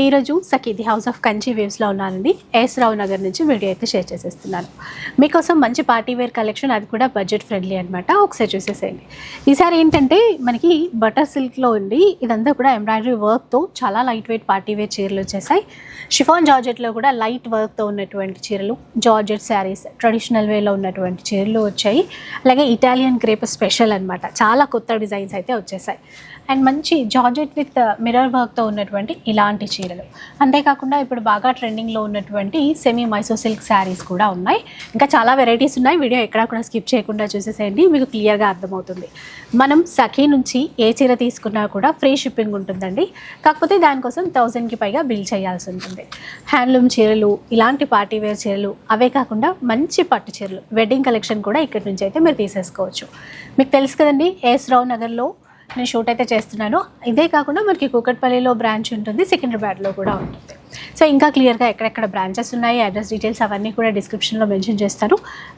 ఈరోజు సఖీది house of Kanchi వేవ్స్లో ఉన్నానండి. ఎస్ రావు నగర్ నుంచి వీడియో అయితే షేర్ చేసేస్తున్నాను. మీకోసం మంచి పార్టీ వేర్ కలెక్షన్ అది కూడా బడ్జెట్ ఫ్రెండ్లీ అనమాట ఒకసారి చూసేసేయండి. ఈసారి ఏంటంటే మనకి బటర్ సిల్క్లో ఉండి ఇదంతా కూడా ఎంబ్రాయిడరీ వర్క్తో చాలా లైట్ వెయిట్ పార్టీ వేర్ చీరలు వచ్చేసాయి. షిఫాన్ జార్జెట్లో కూడా లైట్ వర్క్తో ఉన్నటువంటి చీరలు జార్జెట్ శారీస్ ట్రెడిషనల్ వేలో ఉన్నటువంటి చీరలు వచ్చాయి. అలాగే ఇటాలియన్ క్రేప్ స్పెషల్ అనమాట చాలా కొత్త డిజైన్స్ అయితే వచ్చేసాయి. అండ్ మంచి జార్జెట్ విత్ మిర్రర్ వర్క్తో ఉన్నటువంటి ఇలాంటి చీరలు. అంతేకాకుండా ఇప్పుడు బాగా ట్రెండింగ్లో ఉన్నటువంటి సెమీ మైసూర్ సిల్క్ శారీస్ కూడా ఉన్నాయి. ఇంకా చాలా వెరైటీస్ ఉన్నాయి. వీడియో ఎక్కడా కూడా స్కిప్ చేయకుండా చూసేసేయండి. మీకు క్లియర్గా అర్థమవుతుంది. మనం సఖీ నుంచి ఏ చీర తీసుకున్నా కూడా ఫ్రీ షిప్పింగ్ ఉంటుందండి. కాకపోతే దానికోసం థౌజండ్కి పైగా బిల్ చేయాల్సి ఉంటుంది. హ్యాండ్లూమ్ చీరలు ఇలాంటి పార్టీ వేర్ చీరలు అవే కాకుండా మంచి పట్టు చీరలు వెడ్డింగ్ కలెక్షన్ కూడా ఇక్కడి నుంచి అయితే మీరు తీసేసుకోవచ్చు. మీకు తెలుసు కదండి ఏస్ రావు నగర్లో నేను షూట్ అయితే చేస్తున్నాను. ఇదే కాకుండా మనకి కూకట్పల్లిలో బ్రాంచ్ ఉంటుంది సికింద్రాబాద్లో కూడా ఉంటుంది. సో ఇంకా క్లియర్గా ఎక్కడెక్కడ బ్రాంచెస్ ఉన్నాయి అడ్రస్ డీటెయిల్స్ అవన్నీ కూడా డిస్క్రిప్షన్లో మెన్షన్ చేస్తాను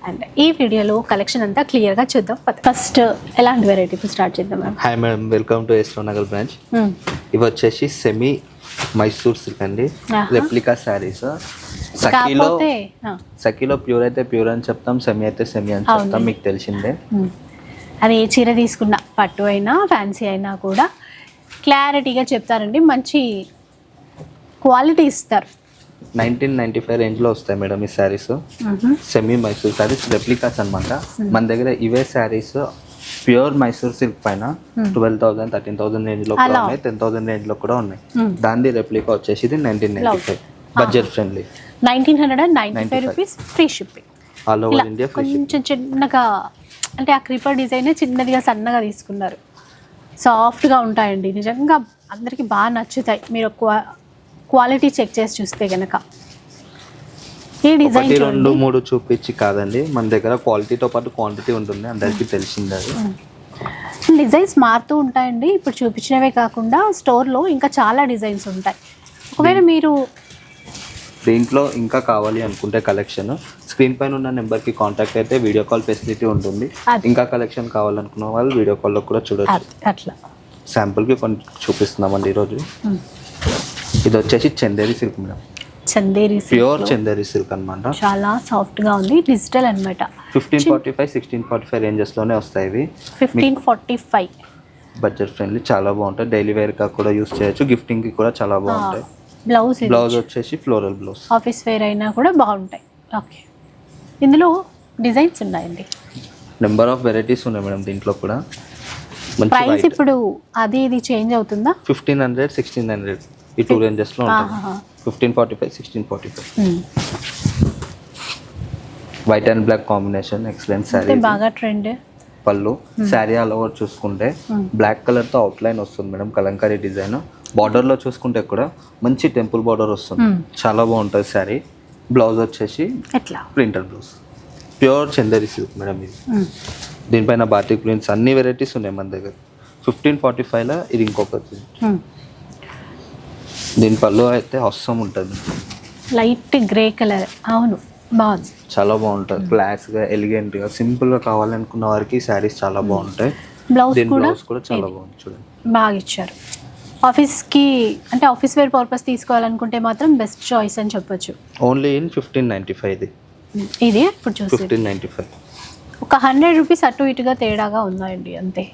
అండ్ ఈ వీడియోలో కలెక్షన్ అంతా క్లియర్గా చూద్దాం. ఫస్ట్ ఎలాంటి వెరైటీతో స్టార్ట్ చేద్దాం ma'am? Hi madam welcome to ISRO Nagar branch ఇవి వచ్చేసి సెమీ మైసూర్ సిల్క్ అండి. రెప్లికా శారీస్ సఖీలో సఖీలో ప్యూర్ అయితే ప్యూర్ అని చెప్తాం సెమీ అయితే సెమీ అని చెప్తాం. మీకు తెలిసిందే. మ్మ్. అది ఏ చీర తీసుకున్నా పట్టు అయినా ఫ్యాన్సీ అయినా కూడా క్లారిటీగా చెప్తారండి. మంచి క్వాలిటీ ఇస్తారు. నైన్టీన్ నైన్టీ ఫైవ్ రేంజ్లో వస్తాయి మేడం ఈ శారీస్. సెమీ మైసూర్ శారీస్ రెప్లికాస్ అనమాట మన దగ్గర ఇవే శారీస్ ప్యూర్ మైసూర్ సిల్క్ పైన ట్వెల్వ్ థౌసండ్ థర్టీన్ థౌసండ్ రేంజ్లో కూడా. ఉన్నాయి. టెన్ థౌసండ్ రేంజ్లో కూడా ఉన్నాయి. దాని రెప్లికా వచ్చేసి ఇది nineteen ninety five. Budget friendly nineteen hundred and ninety five 95. Rupees free shipping all over India కొంచెం చిన్నగా అంటే ఆ క్రీపర్ డిజైన్ చిన్నదిగా సన్నగా తీసుకున్నారు. సాఫ్ట్గా ఉంటాయండి. నిజంగా అందరికీ బాగా నచ్చుతాయి. మీరు క్వా క్వాలిటీ చెక్ చేసి చూస్తే కనుక ఈ డిజైన్ రెండు మూడు చూపించి కాదండి. మన దగ్గర క్వాలిటీతో పాటు క్వాంటిటీ ఉంటుంది. అందరికీ తెలిసింది డిజైన్స్ మారుతూ ఉంటాయండి. ఇప్పుడు చూపించినవే కాకుండా స్టోర్లో ఇంకా చాలా డిజైన్స్ ఉంటాయి. ఒకవేళ మీరు దీంట్లో ఇంకా కావాలి అనుకుంటే కలెక్షన్ స్క్రీన్ పైన ఉన్న నెంబర్కి కాంటాక్ట్ అయితే వీడియో కాల్ ఫెసిలిటీ ఉంటుంది. ఇంకా కలెక్షన్ కావాలనుకున్న వాళ్ళు వీడియో కాల్లో కూడా చూడొచ్చు. అట్- అట్లా. శాంపుల్కి కొన్ని చూపిస్తున్నామండి ఈరోజు. ఇది వచ్చేసి Chanderi silk madam Chanderi pure Chanderi silk అనమాట చాలా సాఫ్ట్గా ఉంది. డిజిటల్ అన్నమాట. Fifteen forty five sixteen forty five రేంజెస్లోనే వస్తాయి ఇవి. Fifteen forty five budget friendly చాలా బాగుంటాయి. డైలీ వేర్గా కూడా యూస్ చేయొచ్చు. గిఫ్టింగ్కి కూడా చాలా బాగుంటాయి. బ్లౌజ్ బ్లౌజ్ వచ్చేసి ఫ్లోరల్ బ్లౌజ్ ఆఫీస్ వేర్ అయినా కూడా బాగుంటాయి. ఓకే ఇందులో డిజైన్స్ ఉన్నాయండి. నెంబర్ ఆఫ్ వెరైటీస్ ఉన్నాయి మేడం దీంట్లో కూడా. ప్రైస్ ఇప్పుడు అది ఇది చేంజ్ అవుతుందా? ఫిఫ్టీన్ హండ్రెడ్ సిక్స్టీన్ హండ్రెడ్ ఈ two రేంజెస్లో. Fifteen forty five sixteen forty five. White and black combination excellent sari బాగా ట్రెండ్ పళ్ళు. శారీ ఆల్ ఓవర్ చూసుకుంటే బ్లాక్ కలర్తో అవుట్లైన్ వస్తుంది మేడం కలంకారీ డిజైన్ బార్డర్లో చూసుకుంటే కూడా మంచి టెంపుల్ బార్డర్ వస్తుంది. చాలా బాగుంటుంది శారీ. బ్లౌజ్ వచ్చేసి printer blouse. Pure Chanderi silk madam ఇది. దీనిపైన బాటిక్ ప్రింట్స్ అన్ని వెరైటీస్ ఉన్నాయి మన దగ్గర. ఫిఫ్టీన్ ఫార్టీ ఫైవ్లో ఇది ఇంకొకటి. దీని పళ్ళు అయితే అవసరం ఉంటుంది. లైట్ గ్రే కలర్ అవును బాగుంది. చాలా బాగుంటుంది. క్లాస్గా ఎలిగెంట్గా సింపుల్గా కావాలనుకున్న వారికి శారీస్ చాలా బాగుంటాయి. బ్లౌజ్ దీని కూడా? బ్లౌజ్ కూడా చాలా బాగుంది. చూడండి. బాగా ఇచ్చారు. ఆఫీస్కి అంటే ఆఫీస్ వేర్ పర్పస్ తీసుకోవాలనుకుంటే మాత్రం బెస్ట్ చాయిస్ అని చెప్పొచ్చు. Only in fifteen ninety five ఇది ఇప్పుడు చూసి ఫిఫ్టీన్ నైంటీ ఫైవ్. ఒక హండ్రెడ్ రూపీస్ అటు ఇటుగా తేడాగా ఉన్నాయండి అంతే.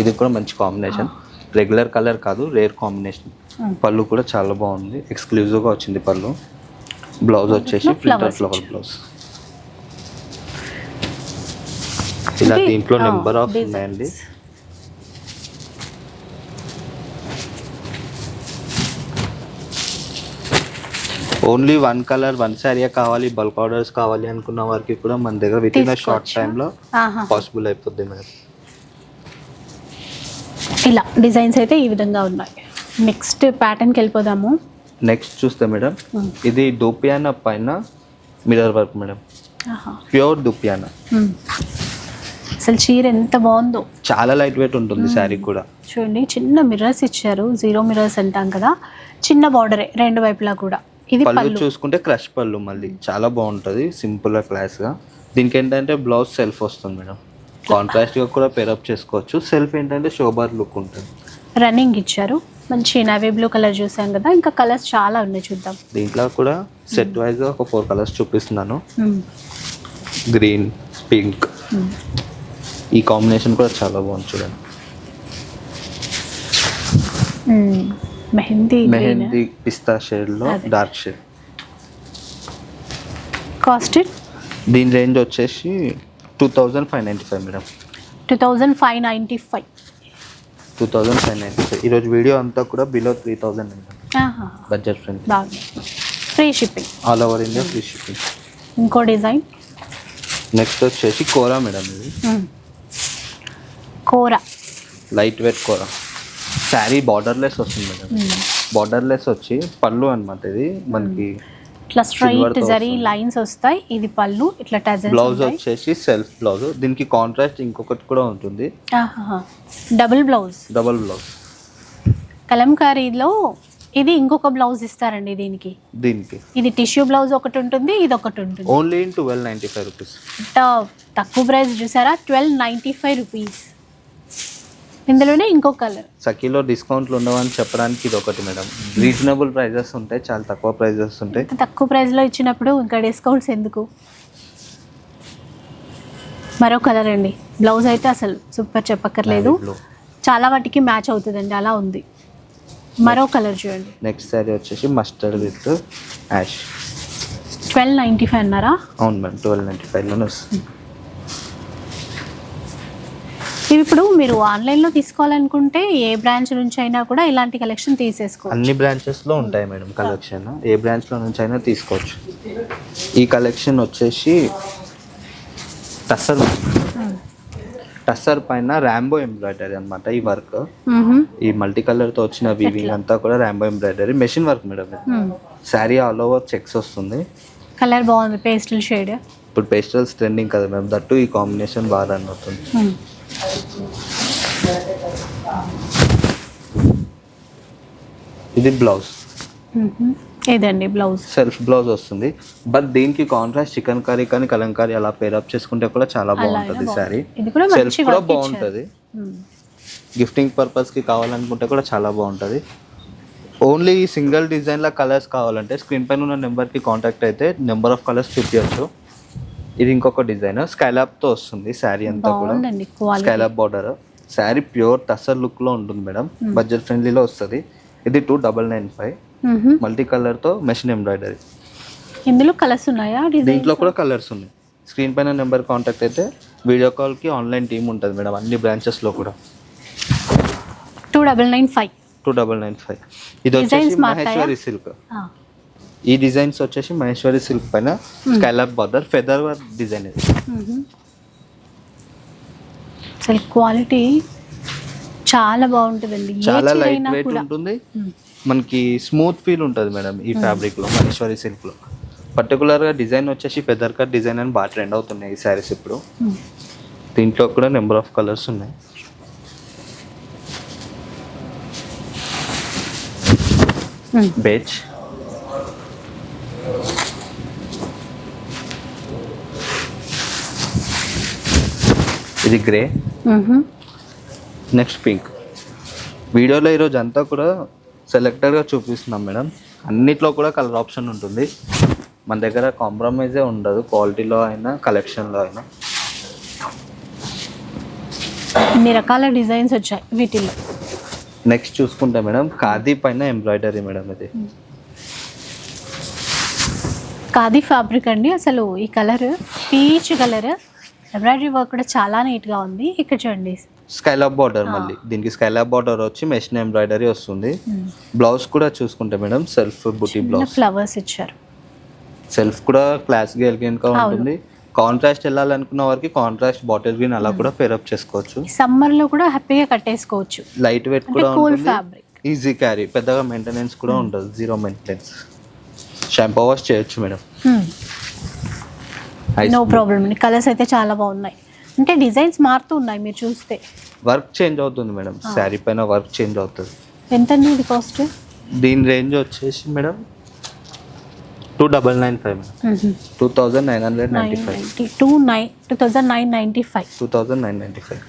ఇది కూడా మంచి కాంబినేషన్. రెగ్యులర్ కలర్ కాదు రేర్ కాంబినేషన్. పళ్ళు కూడా చాలా బాగుంది. ఎక్స్క్లూజివ్గా వచ్చింది పళ్ళు. బ్లౌజ్ వచ్చేసి ఫ్లిటర్ ఫ్లవర్ బ్లౌజ్ ఇలా దీంట్లో నెంబర్ ఆఫ్. ఉన్నాయండి. Only one colour one sari కావాలి బల్క్ ఆర్డర్స్ కావాలి అనుకున్న వారికి కూడా మన దగ్గర విత్ ఇన్ షార్ట్? టైంలో. పాసిబుల్ అయిపోద్ది మేడం ఇలా డిజైన్స్ అయితే ఈ విధంగా ఉన్నాయి. నెక్స్ట్ ప్యాటర్న్కి వెళ్ళిపోదాము. నెక్స్ట్ చూస్తే మేడం Hmm. ఇది దూపియానా పైన మిరర్ వర్క్ మేడం. ప్యూర్ దుపియానా. ఉమ్. అసలు చీర ఎంత బాగుందో. చాలా లైట్ వెయిట్ ఉంటుంది శారీ కూడా. చూడండి చిన్న మిర్రర్స్ ఇచ్చారు. జీరో మిర్రర్స్ అంటాం కదా. చిన్న బార్డరే రెండు వైపులా కూడా. ఇది పళ్ళు చూసుకుంటే క్రష్ పళ్ళు మళ్ళీ. చాలా బాగుంటుంది సింపుల్గా క్లాస్గా దీనికి ఏంటంటే బ్లౌజ్ సెల్ఫ్ వస్తుంది మేడం. కాంట్రాస్ట్గా కూడా పేరప్ చేసుకోవచ్చు. సెల్ఫ్ ఏంటంటే షోబార్ లుక్ ఉంటుంది. రన్నింగ్ ఇచ్చారు. మంచి నవీ బ్లూ కలర్ చూసాం కదా. ఇంకా కలర్స్ చాలా ఉన్నాయి చూద్దాం. దీంట్లో కూడా సెట్ వైజ్గా ఒక ఫోర్ కలర్స్ చూపిస్తున్నాను. గ్రీన్ పింక్ మ్మ్. ఈ కాంబినేషన్ కూడా చాలా బాగుంది చూడండి. మెహందీ మెహందీ పిస్తా షేడ్లో. డార్క్ షేడ్ కాస్ట్ దీని రేంజ్ వచ్చేసి two thousand five ninety five madam two thousand five ninety five two thousand five ninety five ఈరోజు వీడియో అంతా కూడా బిలో త్రీ థౌజండ్ బడ్జెట్ బాగుంది. Free shipping all over India free shipping ఇంకో design next వచ్చేసి కోరా madam ఇది. కూర light weight kora sari borderless వస్తుంది madam. Borderless వచ్చి పళ్ళు అన్నమాట ఇది. మనకి ఇట్లా స్ట్రైట్ జరీ. లైన్స్ వస్తాయి. ఇది పళ్ళు ఇట్లా టజల్స్ బ్లౌజ్ వచ్చేసి సెల్ఫ్ బ్లౌజ్ దీనికి కాంట్రాస్ట్ ఇంకొకటి కూడా ఉంటుంది. డబుల్ బ్లౌజ్ డబల్ బ్లౌజ్ కలంకారీలో ఇది ఇంకొక బ్లౌజ్ ఇస్తారండి దీనికి. దీనికి. ఇది టిష్యూ బ్లౌజ్ ఒకటి ఉంటుంది ఇది ఒకటి ఉంటుంది. Only twelve ninety five rupees తక్కువ ప్రైస్ చూసారా? ట్వెల్వ్ నైంటీ ఫైవ్ రూపీస్ ఇందులోనే ఇంకో కలర్ సఖీలో డిస్కౌంట్లు ఉండవని చెప్పడానికి ఇది ఒకటి మేడం రీజనబుల్ ప్రైజెస్ ఉంటాయి చాలా తక్కువ ప్రైజెస్ ఉంటాయి. తక్కువ ప్రైస్లో ఇచ్చినప్పుడు ఇంకా డిస్కౌంట్స్ ఎందుకు? మరో కలర్ అండి. బ్లౌజ్ అయితే అసలు సూపర్ చెప్పక్కర్లేదు. చాలా వాటికి మ్యాచ్ అవుతుందండి అలా ఉంది. మరో కలర్ చూడండి. నెక్స్ట్ శారీ వచ్చేసి mustard with ash twelve ninety five అన్నారా? అవును మేడం ట్వెల్వ్ నైంటీ ఫైవ్లోనే వస్తుంది. ఇవి ఇప్పుడు మీరు ఆన్లైన్లో తీసుకోవాలనుకుంటే ఏ బ్రాంచ్ నుంచి అయినా కూడా ఇలాంటి కలెక్షన్ తీసేసుకోవచ్చు. అన్ని బ్రాంచెస్లో ఉంటాయి మేడం కలెక్షన్ ఏ బ్రాంచ్లో నుంచి అయినా తీసుకోవచ్చు. ఈ కలెక్షన్ వచ్చేసి టస్సర్. టస్సర్ పైన ర్యాంబో ఎంబ్రాయిడరీ అన్నమాట ఈ వర్క్. ఈ మల్టీ కలర్తో వచ్చిన వీవింగ్ అంతా కూడా Rambo embroidery. Machine work madam. Sari all over checks వస్తుంది. కలర్ బాగుంది పేస్టల్ షేడ్ ఇప్పుడు పేస్టల్స్ ట్రెండింగ్ కదా మేడం. దట్టు ఈ కాంబినేషన్ బాగా రన్ అవుతుంది. ఇది బ్లౌజ్. ఇదండి బ్లౌజ్. సెల్ఫ్ బ్లౌజ్ వస్తుంది. బట్ దీనికి కాంట్రాస్ట్ చికెన్ కర్రీ కానీ కలంకారీ అలా పేరప్ చేసుకుంటే కూడా చాలా బాగుంటుంది కూడా సెల్ఫ్ కూడా. బాగుంటుంది. గిఫ్టింగ్ పర్పస్కి కావాలనుకుంటే కూడా చాలా బాగుంటుంది. ఓన్లీ సింగిల్ డిజైన్ల కలర్స్ కావాలంటే స్క్రీన్ పైన ఉన్న నెంబర్కి కాంటాక్ట్ అయితే నెంబర్ ఆఫ్ కలర్స్ చూపించచ్చు ఇది ఇంకొక డిజైన్తో వస్తుంది శారీ అంతా కూడా. Scallop border sari pure tussar లుక్లో ఉంటుంది మేడం బడ్జెట్ ఫ్రెండ్లీలో వస్తుంది. ఇది two double nine five multi కలర్తో మెషిన్ ఎంబ్రాయిడరీ ఇందులో కలర్స్ ఉన్నాయా దీంట్లో కూడా కలర్స్ ఉన్నాయి. స్క్రీన్ పైన నెంబర్ కాంటాక్ట్ అయితే వీడియో కాల్కి ఆన్లైన్ టీమ్ ఉంటుంది మేడం అన్ని బ్రాంచెస్లో కూడా. Two double nine five two double nine five ఇది వచ్చేసి? మహేశ్వరి సిల్క్ ఈ డిజైన్స్ వచ్చేసి మహేశ్వరి సిల్క్ పైన scallop border feather work design ఇది. అసలు క్వాలిటీ చాలా బాగుంటుందండి. చాలా లైట్ వెయిట్ ఉంటుంది. మనకి స్మూత్ ఫీల్ ఉంటుంది మేడం ఈ ఫ్యాబ్రిక్లో మహేశ్వరి సిల్క్లో పర్టికులర్గా డిజైన్ వచ్చేసి ఫెదర్ కట్ డిజైన్ అని బాగా ట్రెండ్ అవుతున్నాయి ఈ శారీస్ ఇప్పుడు. దీంట్లో కూడా నెంబర్ ఆఫ్ కలర్స్ ఉన్నాయి. బేచ్ ఇది గ్రే. Next pink. వీడియోలో ఈరోజు అంతా కూడా సెలెక్టెడ్గా చూపిస్తున్నాం మేడం. అన్నిట్లో కూడా కలర్ ఆప్షన్ ఉంటుంది. మన దగ్గర కాంప్రమైజే ఉండదు. క్వాలిటీలో అయినా కలెక్షన్లో అయినా. ఇన్ని రకాల డిజైన్స్ వచ్చాయి వీటిల్లో. నెక్స్ట్ చూసుకుంటే మేడం ఖాదీ పైన ఎంబ్రాయిడరీ మేడం ఇది. ఖాదీ ఫ్యాబ్రిక్ అండి. అసలు ఈ colour peach colour embroidery work కూడా చాలా నీట్గా ఉంది. ఇక్కడ చూడండి. స్కైలాప్ బార్డర్ మళ్ళీ. దీనికి స్కైలాప్ బార్డర్ వచ్చి మెషిన్ ఎంబ్రాయిడరీ వస్తుంది. బ్లౌజ్ కూడా చూసుకుంటే మేడం సెల్ఫ్ బుటీ బ్లౌజ్. ఫ్లవర్స్ ఇచ్చారు. సెల్ఫ్ కూడా క్లాస్గా ఎలిగెంట్గా ఉంటుంది. కాంట్రాస్ట్ వెళ్ళాలనుకున్న వారికి కాంట్రాస్ట్ బాటిల్ గ్రీన్ అలా కూడా పేరప్ చేసుకోవచ్చు. సమ్మర్లో కూడా హ్యాపీగా కట్టేసుకోవచ్చు. లైట్ వెయిట్ కూడా ఉంటుంది. ఫ్యాబ్రిక్. ఈజీ క్యారీ పెద్దగా మెయింటెనెన్స్ కూడా ఉండదు. జీరో మెయింటెనెన్స్ షాంపూ వాష్ చేయొచ్చు మేడం. నో ప్రాబ్లం అండి కలర్స్ అయితే చాలా బాగున్నాయి. అంటే డిజైన్స్ మారుతూ ఉన్నాయి మీరు చూస్తే. వర్క్ చేంజ్ అవుతుంది మేడం. శారీ పైన వర్క్ చేంజ్ అవుతుంది. ఎంత అండి ఇది కాస్ట్ దీని రేంజ్ వచ్చేసి madam two double nine five madam. Two thousand nine hundred ninety nine five two nine two thousand nine ninety five two thousand nine ninety five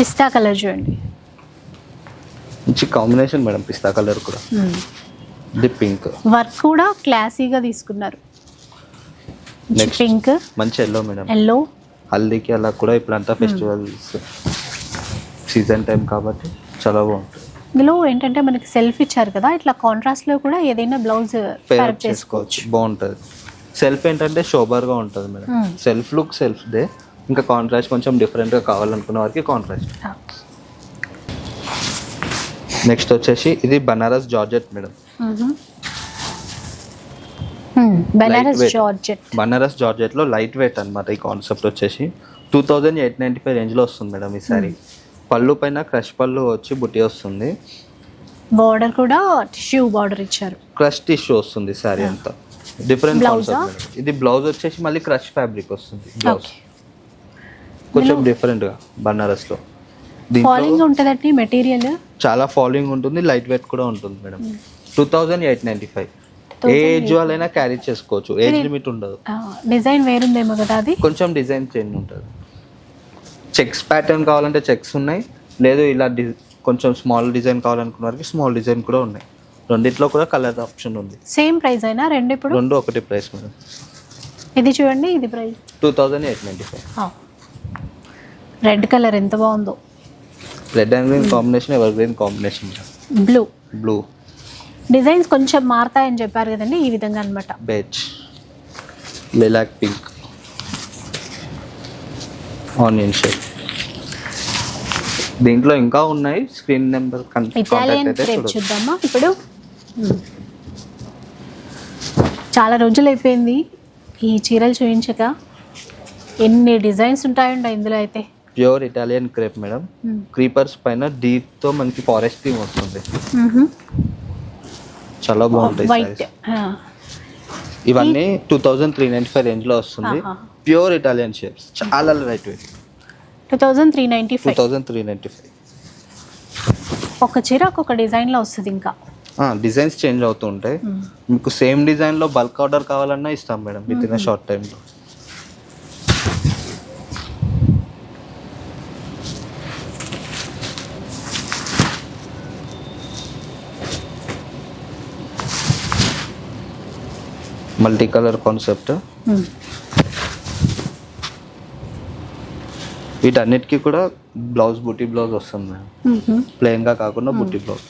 పిస్తా colour చూడండి. మంచి combination madam పిస్తా colour కూడా. ఇది pink work కూడా క్లాసీగా తీసుకున్నారు. Pink మంచి yellow madam yellow హల్దీకి అలా కూడా ఇప్పుడంతా ఫెస్టివల్స్ సీజన్ టైం కాబట్టి చాలా బాగుంటుంది. ఇందులో ఏంటంటే మనకి సెల్ఫ్ ఇచ్చారు కదా ఇట్లా కాంట్రాస్ట్లో కూడా ఏదైనా బ్లౌజ్ చేసుకోవచ్చు. బాగుంటుంది. సెల్ఫ్ ఏంటంటే షోబర్గా ఉంటుంది మేడం. సెల్ఫ్ లుక్ సెల్ఫ్ దే ఇంకా కాంట్రాస్ట్ కొంచెం డిఫరెంట్గా కావాలనుకున్న వారికి కాంట్రాస్ట్ నెక్స్ట్ వచ్చేసి ఇది Banaras georgette madam Benaras Lightweight. Georgette Banaras జార్జెట్లో light weight అనమాట ఈ కాన్సెప్ట్ వచ్చేసి. Two thousand eight ninety five రేంజ్లో వస్తుంది మేడం ఈ సారీ పళ్ళు పైన క్రష్ పళ్ళు వచ్చి బుట్టి వస్తుంది. బార్డర్ కూడా టిష్యూ బార్డర్ ఇచ్చారు. క్రష్ టిష్యూ వస్తుంది సారీ అంతా. డిఫరెంట్ Blouse ఆ? కాన్సెప్ట్ ఇది బ్లౌజ్ వచ్చేసి మళ్ళీ క్రష్ ఫ్యాబ్రిక్ వస్తుంది బ్లౌజ్ కొంచెం డిఫరెంట్గా బనారస్లో ఫాలింగ్ దీంట్లో ఉంటుందండి మెటీరియల్ చాలా ఫాలోయింగ్ ఉంటుంది లైట్ వెయిట్ కూడా ఉంటుంది madam. Two thousand eight ninety five ఏ ఏజ్ వాళ్ళైనా క్యారీ చేసుకోవచ్చు. ఏజ్ లిమిట్ ఉండదు. డిజైన్ వేరుందేమో కదా అది? కొంచెం డిజైన్ చేంజ్ ఉంటుంది. చెక్స్ ప్యాటర్న్ కావాలంటే చెక్స్ ఉన్నాయి. లేదు ఇలా డి కొంచెం స్మాల్ డిజైన్ కావాలనుకున్న వారికి స్మాల్ డిజైన్ కూడా ఉన్నాయి. రెండిట్లో కూడా కలర్ ఆప్షన్ ఉంది. సేమ్ ప్రైస్ అయినా? రెండు ఇప్పుడు? రెండు ఒకటి ప్రైస్ మేడం. ఇది చూడండి ఇది price two thousand eight ninety five red colour ఎంత బాగుందో. Red and green combination ever green combination blue blue designs కొంచెం మారతాయని చెప్పారు కదండి ఈ విధంగా అనమాట peach lilac pink onion shape దీంట్లో ఇంకా ఉన్నాయి స్క్రీన్ నెంబర్ ఇటాలియన్ క్రేప్ చూద్దామా? ఇప్పుడు. చాలా రోజులు అయిపోయింది ఈ చీరలు చూపించక. ఎన్ని డిజైన్స్ ఉంటాయండి ఇందులో అయితే? Pure Italian crepe madam. Creepers పైన డీప్తో మనకి ఫారెస్ట్ థీమ్ వస్తుంది. చాలా బాగుంటాయి వైట్. ఇవన్నీ two thousand three ninety five రేంజ్లో వస్తుంది. ప్యూర్ ఇటాలియన్ షేప్స్ చాలా light weight two thousand three ninety two five thousand three ninety five ఒక చీర ఒక్కొక్క డిజైన్లో వస్తుంది ఇంకా. డిజైన్స్ చేంజ్ అవుతూ ఉంటాయి. మ్మ్. మీకు సేమ్ డిజైన్లో బల్క్ ఆర్డర్ కావాలన్నా ఇస్తాం మేడం విత్ ఇన్ షార్ట్ టైంలో మల్టీ కలర్ కాన్సెప్ట్. వీటన్నిటికీ కూడా బ్లౌజ్ బుటీ బ్లౌజ్ వస్తుంది మేడం మ్మ్హ. ప్లెయిన్గా కాకుండా బుట్టి blouse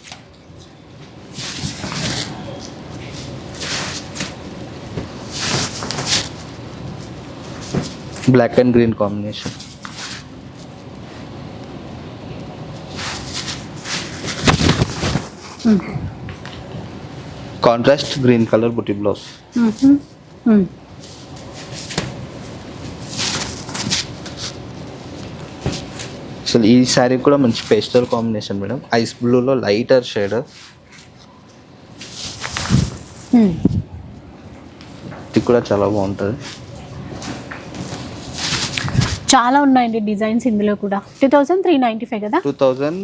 black and green combination. Contrast green colour బుట్టి బ్లౌజ్. అసలు ఈ శారీ కూడా మంచి పేస్టల్ కాంబినేషన్ మేడం ఐస్ బ్లూలో లైటర్ షేడ్. ఇది కూడా చాలా బాగుంటుంది. చాలా ఉన్నాయండి డిజైన్స్ ఇందులో కూడా. Two thousand three ninety five కదా two thousand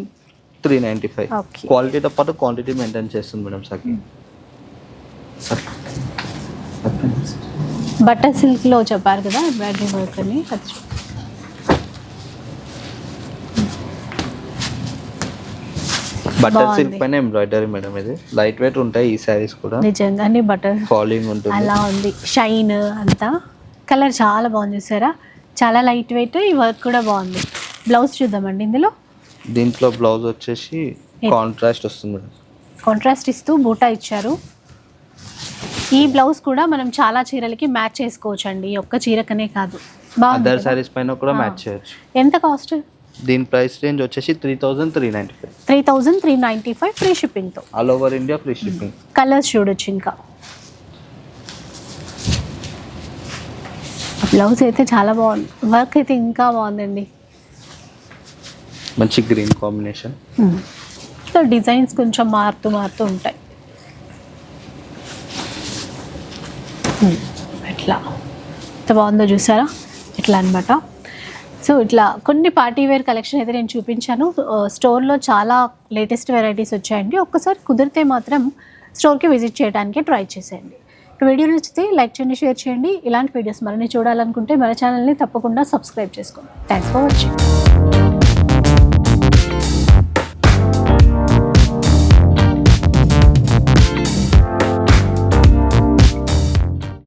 three ninety five క్వాలిటీతో పాటు క్వాంటిటీ మెయింటైన్ చేస్తుంది మేడం సఖి సరే బటర్ సిల్క్లో చెప్పారు కదా ఎంబ్రాయిడరీ వర్క్ అని అది బటర్ సిల్క్. పైన ఎంబ్రాయిడరీ మేడం ఇది. లైట్ వెయిట్ ఉంటాయి ఈ శారీస్ కూడా. నిజంగానే బటర్ ఫాలోయింగ్ ఉంటుంది. అలా ఉంది. షైన్ అంతా. కలర్ చాలా బాగుంది చూసారా? చాలా లైట్ వెయిట్ ఈ వర్క్ కూడా బాగుంది. బ్లౌజ్ చూద్దామండి ఇందులో? దీంట్లో బ్లౌజ్ వచ్చేసి కాంట్రాస్ట్ వస్తుంది మేడం. కాంట్రాస్ట్ ఇస్తూ బూటా ఇచ్చారు. ఈ బ్లౌజ్ కూడా మనం చాలా చీరలకి మ్యాచ్ చేసుకోవచ్చు అండి ఒక్క చీరకనే కాదు. అదర్? శారీస్ పైన కూడా. మ్యాచ్ చేయొచ్చు. ఎంత కాస్ట్? దీని ప్రైస్ రేంజ్ వచ్చేసి three thousand three ninety five. Three thousand three ninety five free షిప్పింగ్తో all over India free shipping. Colours చూడొచ్చు ఇంకా. బ్లౌజ్ అయితే చాలా బాగుంది. వర్క్ అయితే ఇంకా బాగుందండి. మంచి గ్రీన్ కాంబినేషన్. సో డిజైన్స్ కొంచెం మారుతూ మారుతూ ఉంటాయి. ఇట్లా. ఎంత బాగుందో చూసారా? ఇట్లా అనమాట సో ఇట్లా కొన్ని పార్టీ వేర్ కలెక్షన్ అయితే నేను చూపించాను. స్టోర్లో చాలా లేటెస్ట్ వెరైటీస్ వచ్చాయండి. ఒక్కసారి కుదిరితే మాత్రం స్టోర్కి విజిట్ చేయడానికి ట్రై చేసేయండి. వీడియో నచ్చితే లైక్ చేయండి షేర్ చేయండి. ఇలాంటి వీడియోస్ మరిన్ని చూడాలనుకుంటే మన ఛానల్ని తప్పకుండా సబ్స్క్రైబ్ చేసుకోండి. Thanks for watching.